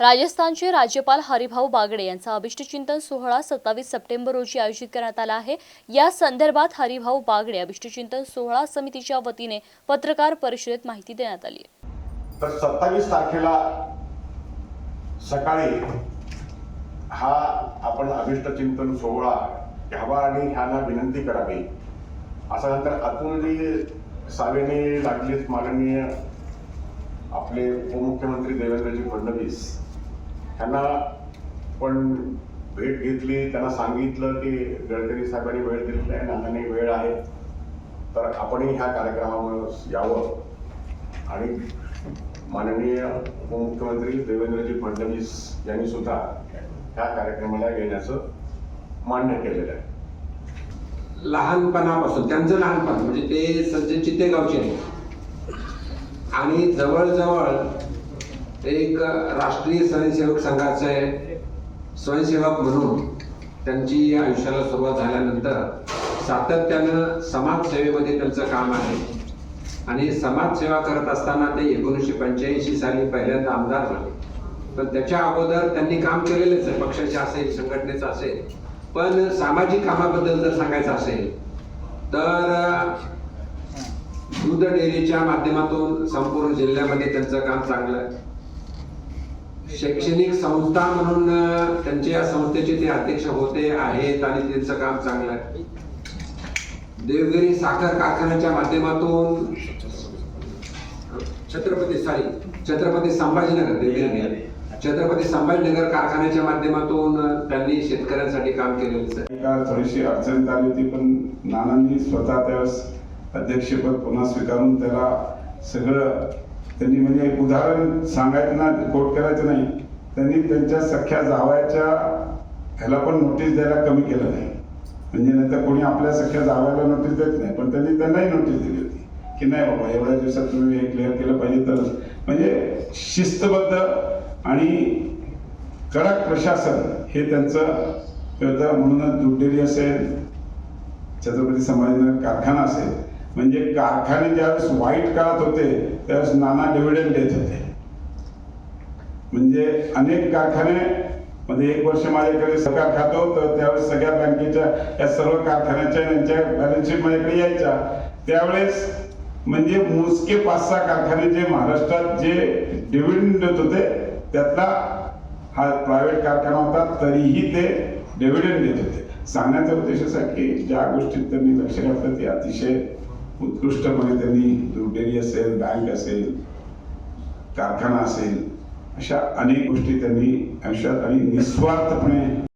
राजस्थानचे राज्यपाल हरिभाऊ बागडे यांचा अभिष्टचिंतन सोहळा सत्तावीस सप्टेंबर रोजी आयोजित करण्यात आला आहे. या संदर्भात हरिभाऊ बागडे अभिष्टचिंतन सोहळा समितीच्या वतीने पत्रकार परिषदेत माहिती देण्यात आली तर सत्तावीस तारखेला सकाळी हा आपण अभिष्टचिंतन सोहळा घ्यावा आणि ह्यांना विनंती करावी. असं नंतर अतुलजी सावेने लागलीच माननीय आपले उपमुख्यमंत्री देवेंद्रजी फडणवीस ह्यांना पण भेट घेतली त्यांना सांगितलं की गडकरी साहेबांनी वेळ दिलेली आहे नानांनी वेळ आहे तर आपणही ह्या कार्यक्रमावर यावं. आणि माननीय उपमुख्यमंत्री देवेंद्रजी फडणवीस यांनी सुद्धा ह्या कार्यक्रमाला येण्याचं मान्य केलेलं आहे. लहानपणापासून त्यांचं लहानपण म्हणजे ते सध्या चित्तेगावचे आहे आणि जवळजवळ एक राष्ट्रीय स्वयंसेवक संघाचे स्वयंसेवक म्हणून त्यांची आयुष्याला सुरुवात झाल्यानंतर सातत्यानं समाजसेवेमध्ये त्यांचं काम आहे. आणि समाजसेवा करत असताना ते एकोणीसशे पंच्याऐंशी साली पहिल्यांदा आमदार झाले. पण त्याच्या अगोदर त्यांनी काम केलेलंच आहे. पक्षाचे असेल संघटनेचं असेल. पण सामाजिक कामाबद्दल जर सांगायचं असेल तर अं, दूध डेअरीच्या माध्यमातून संपूर्ण जिल्ह्यामध्ये त्यांचं काम चांगलं आहे. शैक्षणिक संस्था म्हणून अं, त्यांच्या या संस्थेचे ते अध्यक्ष होते आहेत आणि त्यांचं काम चांगलं आहे. देवगिरी साखर कारखान्याच्या माध्यमातून छत्रपती सॉरी छत्रपती संभाजीनगर देवगिरी छत्रपती संभाजीनगर कारखान्याच्या माध्यमातून त्यांनी शेतकऱ्यांसाठी काम केलेलं आहे. थोडीशी अडचण झाली होती पण नानांनी स्वतः त्यावेळेस अध्यक्षपद पुन्हा स्वीकारून त्याला सगळं त्यांनी म्हणजे एक उदाहरण सांगायचं ना कोट करायचं नाही. त्यांनी त्यांच्या सख्या जावायच्या ह्याला पण नोटीस द्यायला कमी केलं नाही. म्हणजे नाहीतर कोणी आपल्या सख्या जावायला नोटीस देत नाही. पण त्यांनी त्यांनाही नोटीस दिली होती. की नाही बाबा एवढ्या दिवसात तुम्ही हे क्लिअर केलं पाहिजे तर. म्हणजे शिस्तबद्ध आणि कडक प्रशासन हे त्यांचं म्हणूनच दूध असेल. छत्रपती संभाजीनगर कारखाना असेल. म्हणजे कारखाने ज्यावेळेस वाईट काळात होते त्यावेळेस नाना डिव्हिडंड देत होते. म्हणजे अनेक कारखाने म्हणजे एक वर्ष माझ्याकडे सरकार खातो तर त्यावेळेस सगळ्या बँकेच्या या सर्व कारखान्याच्या यांच्या बॅलन्स शीट माझ्याकडे यायच्या. त्यावेळेस म्हणजे मोजके पाच सहा कारखाने जे महाराष्ट्रात जे डिव्हिडंड देत होते त्यातला हा प्रायव्हेट कारखाना होता तरीही ते डिव्हिडंड देत होते. सांगण्याचा उद्देश असा की ज्या गोष्टीत त्यांनी लक्ष घातलं ते अतिशय उत्कृष्टपणे त्यांनी दूध असेल बँक असेल कारखाना असेल अशा अनेक गोष्टी त्यांनी आयुष्यात आणि निस्वार्थपणे